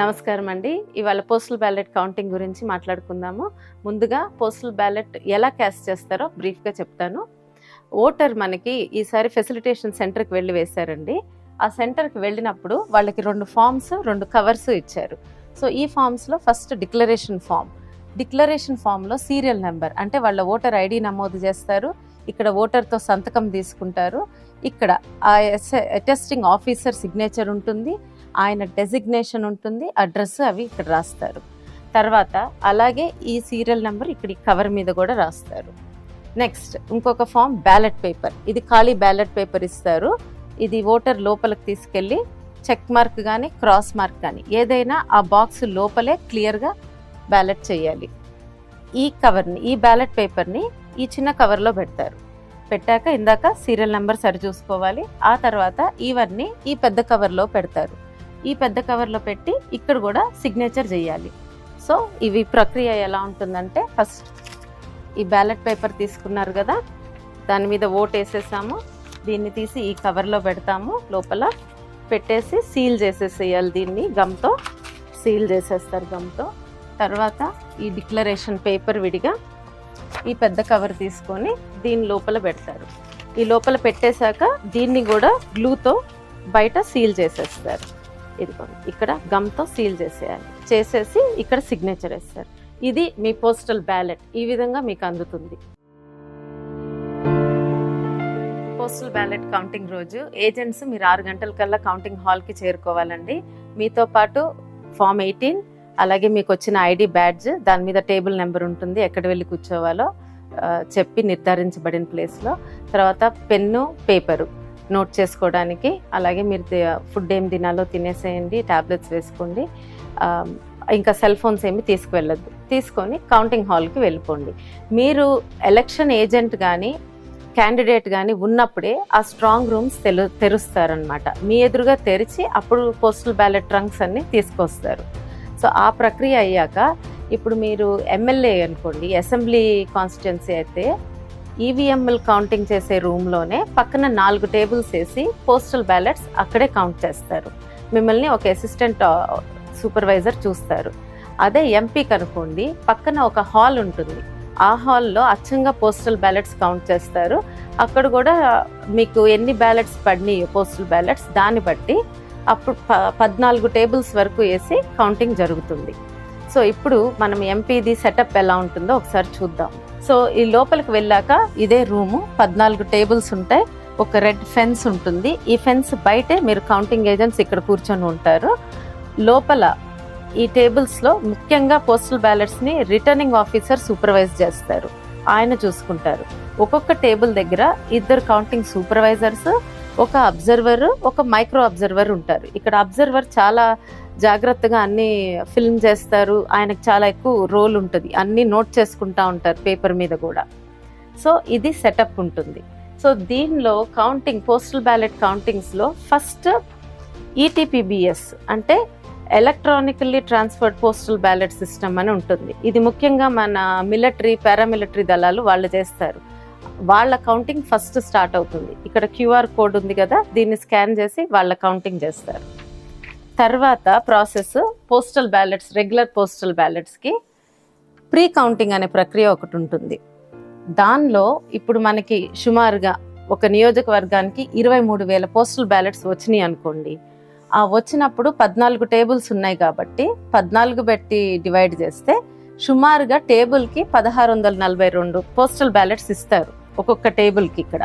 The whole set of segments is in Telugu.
నమస్కారం అండి ఇవాళ పోస్టల్ బ్యాలెట్ కౌంటింగ్ గురించి మాట్లాడుకుందాము. ముందుగా పోస్టల్ బ్యాలెట్ ఎలా క్యాస్ట్ చేస్తారో బ్రీఫ్గా చెప్తాను. ఓటర్ మనకి ఈసారి ఫెసిలిటేషన్ సెంటర్కి వెళ్ళి వేశారండి. ఆ సెంటర్కి వెళ్ళినప్పుడు వాళ్ళకి రెండు ఫామ్స్ రెండు కవర్స్ ఇచ్చారు. సో ఈ ఫామ్స్లో ఫస్ట్ డిక్లరేషన్ ఫామ్ డిక్లరేషన్ ఫామ్లో సీరియల్ నెంబర్ అంటే వాళ్ళ ఓటర్ ఐడి నమోదు చేస్తారు. ఇక్కడ ఓటర్తో సంతకం తీసుకుంటారు. ఇక్కడ ఆ టెస్టింగ్ ఆఫీసర్ సిగ్నేచర్ ఉంటుంది. ఆయన డెసిగ్నేషన్ ఉంటుంది అడ్రస్ అవి ఇక్కడ రాస్తారు. తర్వాత అలాగే ఈ సీరియల్ నెంబర్ ఇక్కడ ఈ కవర్ మీద కూడా రాస్తారు. నెక్స్ట్ ఇంకొక ఫామ్ బ్యాలెట్ పేపర్ ఇది ఖాళీ బ్యాలెట్ పేపర్ ఇస్తారు. ఇది ఓటర్ లోపలికి తీసుకెళ్ళి చెక్ మార్క్ కానీ క్రాస్ మార్క్ కానీ ఏదైనా ఆ బాక్స్ లోపలే క్లియర్గా బ్యాలెట్ చేయాలి. ఈ కవర్ని ఈ బ్యాలెట్ పేపర్ని ఈ చిన్న కవర్లో పెడతారు. పెట్టాక ఇందాక సీరియల్ నెంబర్ సరి చూసుకోవాలి. ఆ తర్వాత ఇవన్నీ ఈ పెద్ద కవర్లో పెడతారు. ఈ పెద్ద కవర్లో పెట్టి ఇక్కడ కూడా సిగ్నేచర్ చేయాలి. సో ఇవి ప్రక్రియ ఎలా ఉంటుందంటే ఫస్ట్ ఈ బ్యాలెట్ పేపర్ తీసుకున్నారు కదా దాని మీద ఓట్ వేసేసాము. దీన్ని తీసి ఈ కవర్లో పెడతాము. లోపల పెట్టేసి సీల్ చేసేసేయాలి దీన్ని గమ్తో సీల్ చేసేస్తారు గమ్తో తర్వాత ఈ డిక్లరేషన్ పేపర్ విడిగా ఈ పెద్ద కవర్ తీసుకొని దీని లోపల పెడతారు. ఈ లోపల పెట్టేశాక దీన్ని కూడా గ్లూతో బయట సీల్ చేసేస్తారు. ఇదిగోండి ఇక్కడ గమ్తో సీల్ చేసేయాలి. చేసేసి ఇక్కడ సిగ్నేచర్ వేస్తారు. ఇది మీ పోస్టల్ బ్యాలెట్ ఈ విధంగా మీకు అందుతుంది. పోస్టల్ బ్యాలెట్ కౌంటింగ్ రోజు. ఏజెంట్స్ మీరు ఆరు గంటల కల్లా కౌంటింగ్ హాల్కి చేరుకోవాలండి. మీతో పాటు ఫామ్ ఎయిటీన్ అలాగే మీకు వచ్చిన ఐడి బ్యాడ్జ్ దాని మీద టేబుల్ నెంబర్ ఉంటుంది ఎక్కడ వెళ్ళి కూర్చోవాలో చెప్పి నిర్ధారించబడిన ప్లేస్లో తర్వాత పెన్ను పేపరు నోట్ చేసుకోవడానికి. అలాగే మీరు ఫుడ్ ఏం తినాలో తినేసేయండి ట్యాబ్లెట్స్ వేసుకోండి. ఇంకా సెల్ ఫోన్స్ ఏమి తీసుకువెళ్ళద్దు. తీసుకొని కౌంటింగ్ హాల్కి వెళ్ళిపోండి. మీరు ఎలక్షన్ ఏజెంట్ కానీ క్యాండిడేట్ కానీ ఉన్నప్పుడే ఆ స్ట్రాంగ్ రూమ్స్ తెలు తెరుస్తారనమాట మీ ఎదురుగా తెరిచి అప్పుడు పోస్టల్ బ్యాలెట్ ట్రంక్స్ అన్నీ తీసుకొస్తారు. సో ఆ ప్రక్రియ అయ్యాక ఇప్పుడు మీరు ఎమ్మెల్యే అనుకోండి అసెంబ్లీ కాన్స్టిట్యున్సీ అయితే ఈవీఎంఎల్ కౌంటింగ్ చేసే రూమ్లోనే పక్కన నాలుగు టేబుల్స్ వేసి పోస్టల్ బ్యాలెట్స్ అక్కడే కౌంట్ చేస్తారు. మిమ్మల్ని ఒక అసిస్టెంట్ సూపర్వైజర్ చూస్తారు. అదే ఎంపీ కనుకోండి పక్కన ఒక హాల్ ఉంటుంది. ఆ హాల్లో అచ్చంగా పోస్టల్ బ్యాలెట్స్ కౌంట్ చేస్తారు. అక్కడ కూడా మీకు ఎన్ని బ్యాలెట్స్ పడినాయో పోస్టల్ బ్యాలెట్స్ దాన్ని బట్టి అప్పుడు ప పద్నాలుగు టేబుల్స్ వరకు వేసి కౌంటింగ్ జరుగుతుంది. సో ఇప్పుడు మనం ఎంపీది సెటప్ ఎలా ఉంటుందో ఒకసారి చూద్దాం. సో ఈ లోపలికి వెళ్ళాక ఇదే రూము పద్నాలుగు టేబుల్స్ ఉంటాయి ఒక రెడ్ ఫెన్స్ ఉంటుంది. ఈ ఫెన్స్ బయటే మీరు కౌంటింగ్ ఏజెంట్స్ ఇక్కడ కూర్చొని ఉంటారు. లోపల ఈ టేబుల్స్లో ముఖ్యంగా పోస్టల్ బ్యాలెట్స్ని రిటర్నింగ్ ఆఫీసర్ సూపర్వైజ్ చేస్తారు. ఆయన చూసుకుంటారు. ఒక్కొక్క టేబుల్ దగ్గర ఇద్దరు కౌంటింగ్ సూపర్వైజర్స్ ఒక అబ్జర్వర్ ఒక మైక్రో అబ్జర్వర్ ఉంటారు. ఇక్కడ అబ్జర్వర్ చాలా జాగ్రత్తగా అన్ని ఫిల్మ్ చేస్తారు. ఆయనకు చాలా ఎక్కువ రోల్ ఉంటుంది. అన్ని నోట్ చేసుకుంటా ఉంటారు పేపర్ మీద కూడా. సో ఇది సెటప్ ఉంటుంది. సో దీనిలో కౌంటింగ్ పోస్టల్ బ్యాలెట్ కౌంటింగ్స్లో ఫస్ట్ ఈటీపీబిఎస్ అంటే electronically transferred postal ballot system అని ఉంటుంది. ఇది ముఖ్యంగా మన మిలిటరీ పారామిలిటరీ దళాలు వాళ్ళు చేస్తారు. వాళ్ళ కౌంటింగ్ ఫస్ట్ స్టార్ట్ అవుతుంది. ఇక్కడ క్యూఆర్ కోడ్ ఉంది కదా దీన్ని స్కాన్ చేసి వాళ్ళ కౌంటింగ్ చేస్తారు. తర్వాత process postal ballots regular postal బ్యాలెట్స్కి pre counting అనే ప్రక్రియ ఒకటి ఉంటుంది. దానిలో ఇప్పుడు మనకి సుమారుగా ఒక నియోజకవర్గానికి ఇరవై మూడు వేల పోస్టల్ బ్యాలెట్స్ వచ్చినాయి అనుకోండి. ఆ వచ్చినప్పుడు పద్నాలుగు టేబుల్స్ ఉన్నాయి కాబట్టి పద్నాలుగు పెట్టి డివైడ్ చేస్తే సుమారుగా టేబుల్కి పదహారు వందల నలభై రెండు పోస్టల్ బ్యాలెట్స్ ఇస్తారు. ఒక్కొక్క టేబుల్కి ఇక్కడ.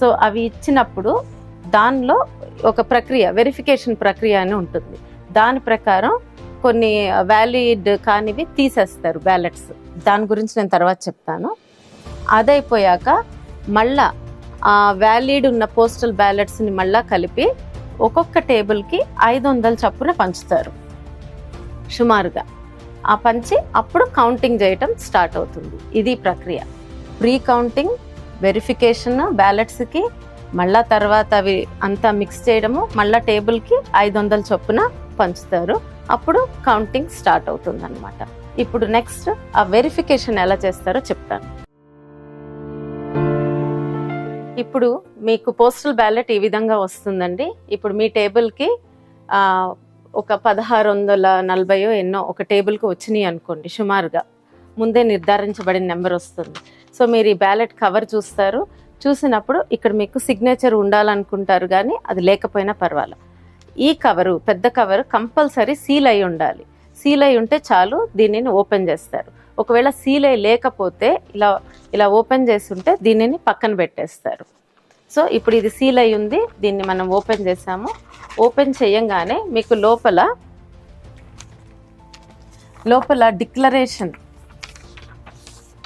సో అవి ఇచ్చినప్పుడు దానిలో ఒక ప్రక్రియ వెరిఫికేషన్ ప్రక్రియ అని ఉంటుంది. దాని ప్రకారం కొన్ని వ్యాలిడ్ కానివి తీసేస్తారు బ్యాలెట్స్ దాని గురించి నేను తర్వాత చెప్తాను. అదైపోయాక మళ్ళా ఆ వ్యాలిడ్ ఉన్న పోస్టల్ బ్యాలెట్స్ని మళ్ళా కలిపి ఒక్కొక్క టేబుల్కి ఐదు వందల చప్పున పంచుతారు. సుమారుగా. ఆ పంచి అప్పుడు కౌంటింగ్ చేయటం స్టార్ట్ అవుతుంది. ఇది ప్రక్రియ. ప్రీ కౌంటింగ్ వెరిఫికేషన్ బ్యాలెట్స్కి మళ్ళా తర్వాత అవి అంతా మిక్స్ చేయడము మళ్ళా టేబుల్కి ఐదు వందల చొప్పున పంచుతారు. అప్పుడు కౌంటింగ్ స్టార్ట్ అవుతుంది అనమాట ఇప్పుడు నెక్స్ట్ ఆ వెరిఫికేషన్ ఎలా చేస్తారో చెప్తాను. ఇప్పుడు మీకు పోస్టల్ బ్యాలెట్ ఈ విధంగా వస్తుందండి. ఇప్పుడు మీ టేబుల్కి ఒక పదహారు వందల నలభైయో ఎన్నో ఒక టేబుల్కి వచ్చినాయి అనుకోండి సుమారుగా. ముందే నిర్ధారించబడిన నెంబర్ వస్తుంది. సో మీరు ఈ బ్యాలెట్ కవర్ చూస్తారు. చూసినప్పుడు ఇక్కడ మీకు సిగ్నేచర్ ఉండాలనుకుంటారు కానీ అది లేకపోయినా పర్వాలేదు. ఈ కవరు పెద్ద కవర్ కంపల్సరీ సీల్ అయి ఉండాలి. సీల్ అయి ఉంటే చాలు దీనిని ఓపెన్ చేస్తారు. ఒకవేళ సీల్ అయి లేకపోతే ఇలా ఇలా ఓపెన్ చేసి ఉంటే దీనిని పక్కన పెట్టేస్తారు. సో ఇప్పుడు ఇది సీల్ అయి ఉంది. దీన్ని మనం ఓపెన్ చేసాము. ఓపెన్ చేయంగానే మీకు లోపల లోపల డిక్లరేషన్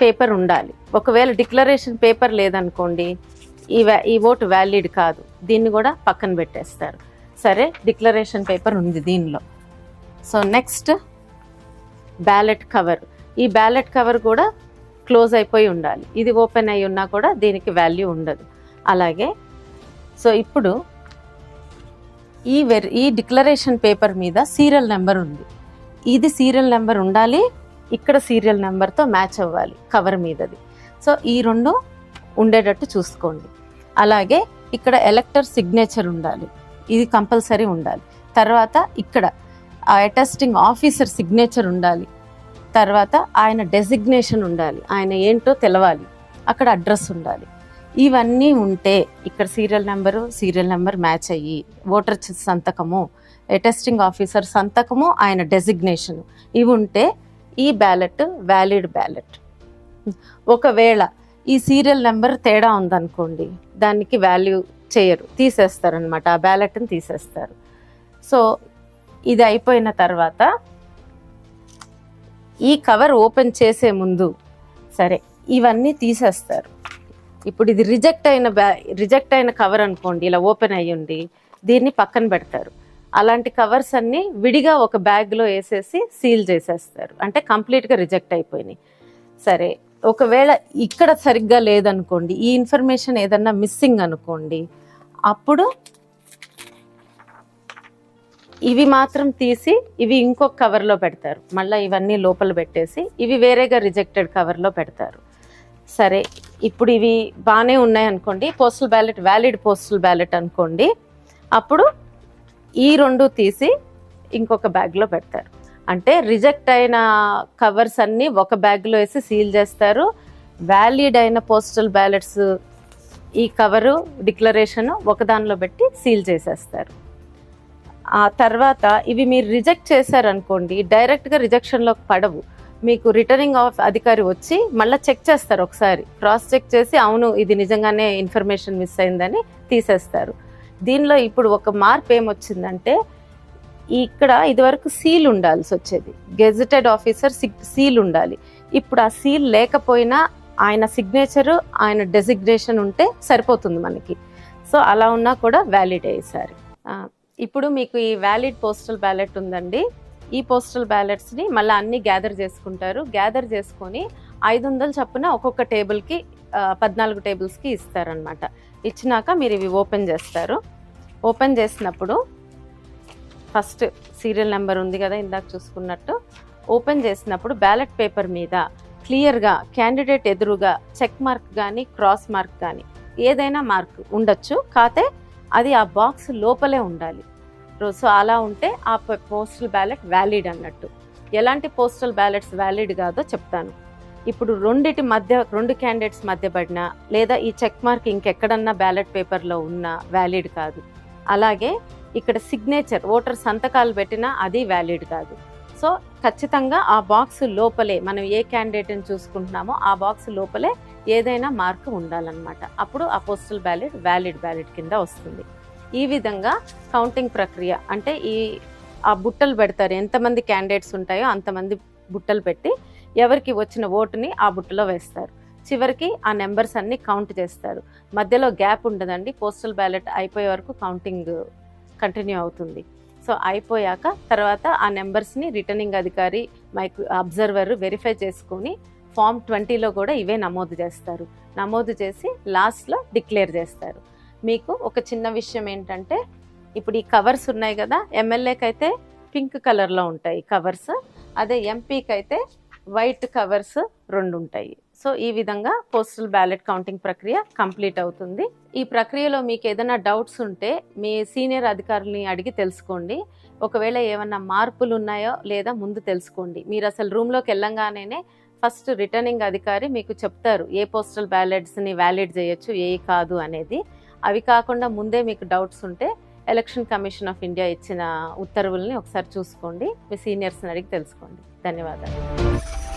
పేపర్ ఉండాలి. ఒకవేళ డిక్లరేషన్ పేపర్ లేదనుకోండి ఈ వ్యా- ఈ ఓటు వ్యాలిడ్ కాదు. దీన్ని కూడా పక్కన పెట్టేస్తారు. సరే డిక్లరేషన్ పేపర్ ఉంది దీనిలో. So next ballot cover. ఈ బ్యాలెట్ కవర్ కూడా క్లోజ్ అయిపోయి ఉండాలి. ఇది ఓపెన్ అయి ఉన్నా కూడా దీనికి వాల్యూ ఉండదు. అలాగే సో ఇప్పుడు ఈ వెర్ ఈ డిక్లరేషన్ పేపర్ మీద సీరియల్ నెంబర్ ఉంది. ఇది సీరియల్ నెంబర్ ఉండాలి ఇక్కడ సీరియల్ నెంబర్తో మ్యాచ్ అవ్వాలి కవర్ మీదది. సో ఈ రెండు ఉండేటట్టు చూసుకోండి. అలాగే ఇక్కడ ఎలక్టర్ సిగ్నేచర్ ఉండాలి. ఇది కంపల్సరీ ఉండాలి. తర్వాత ఇక్కడ అటెస్టింగ్ ఆఫీసర్ సిగ్నేచర్ ఉండాలి. తర్వాత ఆయన డెసిగ్నేషన్ ఉండాలి. ఆయన ఏంటో తెలవాలి. అక్కడ అడ్రస్ ఉండాలి. ఇవన్నీ ఉంటే ఇక్కడ serial number serial number match అయ్యి ఓటర్ సంతకము అటెస్టింగ్ ఆఫీసర్ సంతకము ఆయన డెసిగ్నేషను ఇవి ఉంటే ఈ బ్యాలెట్ వ్యాలిడ్ బ్యాలెట్. ఒకవేళ ఈ సీరియల్ నెంబర్ తేడా ఉందనుకోండి దానికి వాల్యూ చేయరు తీసేస్తారనమాట ఆ బ్యాలెట్ని తీసేస్తారు. సో ఇది అయిపోయిన తర్వాత ఈ కవర్ ఓపెన్ చేసే ముందు సరే ఇవన్నీ తీసేస్తారు. ఇప్పుడు ఇది రిజెక్ట్ అయిన బ్యా రిజెక్ట్ అయిన కవర్ అనుకోండి ఇలా ఓపెన్ అయ్యి ఉండి దీన్ని పక్కన పెడతారు. అలాంటి కవర్స్ అన్ని విడిగా ఒక బ్యాగ్లో వేసేసి సీల్ చేసేస్తారు. అంటే కంప్లీట్గా రిజెక్ట్ అయిపోయినాయి. సరే ఒకవేళ ఇక్కడ సరిగ్గా లేదనుకోండి ఈ ఇన్ఫర్మేషన్ ఏదన్నా మిస్సింగ్ అనుకోండి అప్పుడు ఇవి మాత్రం తీసి ఇవి ఇంకొక కవర్లో పెడతారు. మళ్ళీ ఇవన్నీ లోపల పెట్టేసి ఇవి వేరేగా రిజెక్టెడ్ కవర్లో పెడతారు. సరే ఇప్పుడు ఇవి బాగానే ఉన్నాయి అనుకోండి postal ballot valid postal ballot అనుకోండి అప్పుడు ఈ రెండు తీసి ఇంకొక బ్యాగ్లో పెడతారు. అంటే రిజెక్ట్ అయిన కవర్స్ అన్నీ ఒక బ్యాగ్లో వేసి సీల్ చేస్తారు. వ్యాలిడ్ అయిన పోస్టల్ బ్యాలెట్స్ ఈ కవరు డిక్లరేషన్ ఒకదానిలో పెట్టి సీల్ చేసేస్తారు. ఆ తర్వాత ఇవి మీరు రిజెక్ట్ చేశారనుకోండి డైరెక్ట్గా రిజెక్షన్లోకి పడవు. మీకు రిటర్నింగ్ ఆఫ్ అధికారి వచ్చి మళ్ళీ చెక్ చేస్తారు ఒకసారి. క్రాస్ చెక్ చేసి అవును ఇది నిజంగానే ఇన్ఫర్మేషన్ మిస్ అయిందని తీసేస్తారు. దీనిలో ఇప్పుడు ఒక మార్పు ఏమొచ్చిందంటే ఇక్కడ ఇదివరకు సీల్ ఉండాల్సి వచ్చేది. గెజిటెడ్ ఆఫీసర్ సీల్ ఉండాలి. ఇప్పుడు ఆ సీల్ లేకపోయినా ఆయన సిగ్నేచరు ఆయన డెసిగ్నేషన్ ఉంటే సరిపోతుంది మనకి. సో అలా ఉన్నా కూడా వ్యాలిడ్ అయ్యేసారి ఇప్పుడు మీకు ఈ వ్యాలిడ్ పోస్టల్ బ్యాలెట్ ఉందండి. ఈ పోస్టల్ బ్యాలెట్స్ని మళ్ళీ అన్ని గ్యాదర్ చేసుకుంటారు. గ్యాదర్ చేసుకొని ఐదు వందల చప్పున ఒక్కొక్క టేబుల్కి పద్నాలుగు టేబుల్స్కి ఇస్తారనమాట ఇచ్చినాక మీరు ఇవి ఓపెన్ చేస్తారు. ఓపెన్ చేసినప్పుడు ఫస్ట్ సీరియల్ నెంబర్ ఉంది కదా ఇందాక చూసుకున్నట్టు. ఓపెన్ చేసినప్పుడు బ్యాలెట్ పేపర్ మీద క్లియర్గా క్యాండిడేట్ ఎదురుగా చెక్ మార్క్ కానీ క్రాస్ మార్క్ కానీ ఏదైనా మార్క్ ఉండొచ్చు. కాతే అది ఆ బాక్స్ లోపలే ఉండాలి. సో అలా ఉంటే ఆ పోస్టల్ బ్యాలెట్ వ్యాలిడ్ అన్నట్టు. ఎలాంటి పోస్టల్ బ్యాలెట్స్ వ్యాలిడ్ కాదో చెప్తాను. ఇప్పుడు రెండిటి మధ్య రెండు క్యాండిడేట్స్ మధ్య పడినా లేదా ఈ చెక్ మార్క్ ఇంకెక్కడన్నా బ్యాలెట్ పేపర్లో ఉన్నా వ్యాలిడ్ కాదు. అలాగే ఇక్కడ సిగ్నేచర్ ఓటర్ సంతకాలు పెట్టినా అది వ్యాలిడ్ కాదు. సో ఖచ్చితంగా ఆ బాక్స్ లోపలే మనం ఏ క్యాండిడేట్ని చూసుకుంటున్నామో ఆ బాక్స్ లోపలే ఏదైనా మార్క్ ఉండాలన్నమాట. అప్పుడు ఆ పోస్టల్ బ్యాలెట్ వ్యాలిడ్ బ్యాలెట్ కింద వస్తుంది. ఈ విధంగా కౌంటింగ్ ప్రక్రియ అంటే ఈ ఆ బుట్టలు పెడతారు. ఎంతమంది క్యాండిడేట్స్ ఉంటాయో అంతమంది బుట్టలు పెట్టి ఎవరికి వచ్చిన ఓటుని ఆ బుట్టలో వేస్తారు. చివరికి ఆ నెంబర్స్ అన్ని కౌంట్ చేస్తారు. మధ్యలో గ్యాప్ ఉండదండి. పోస్టల్ బ్యాలెట్ అయిపోయే వరకు కౌంటింగ్ కంటిన్యూ అవుతుంది. సో అయిపోయాక తర్వాత ఆ నెంబర్స్ని రిటర్నింగ్ అధికారి మైక్ అబ్జర్వర్ వెరిఫై చేసుకొని ఫామ్ ట్వంటీలో కూడా ఇవే నమోదు చేస్తారు. నమోదు చేసి లాస్ట్లో డిక్లేర్ చేస్తారు. మీకు ఒక చిన్న విషయం ఏంటంటే ఇప్పుడు ఈ కవర్స్ ఉన్నాయి కదా ఎమ్మెల్యేకి అయితే పింక్ కలర్లో ఉంటాయి కవర్స్. అదే ఎంపీకి అయితే వైట్ కవర్స్ రెండు ఉంటాయి సో ఈ విధంగా పోస్టల్ బ్యాలెట్ కౌంటింగ్ ప్రక్రియ కంప్లీట్ అవుతుంది. ఈ ప్రక్రియలో మీకు ఏదైనా డౌట్స్ ఉంటే మీ సీనియర్ అధికారుల్ని అడిగి తెలుసుకోండి. ఒకవేళ ఏమన్నా మార్పులు ఉన్నాయో లేదా ముందు తెలుసుకోండి. మీరు అసలు రూమ్లోకి వెళ్ళంగానే ఫస్ట్ రిటర్నింగ్ అధికారి మీకు చెప్తారు ఏ పోస్టల్ బ్యాలెట్స్ని వ్యాలిడ్ చేయొచ్చు ఏ కాదు అనేది. అవి కాకుండా ముందే మీకు డౌట్స్ ఉంటే ఎలక్షన్ కమిషన్ ఆఫ్ ఇండియా ఇచ్చిన ఉత్తర్వుల్ని ఒకసారి చూసుకోండి. మీ సీనియర్స్ని అడిగి తెలుసుకోండి. ధన్యవాదాలు.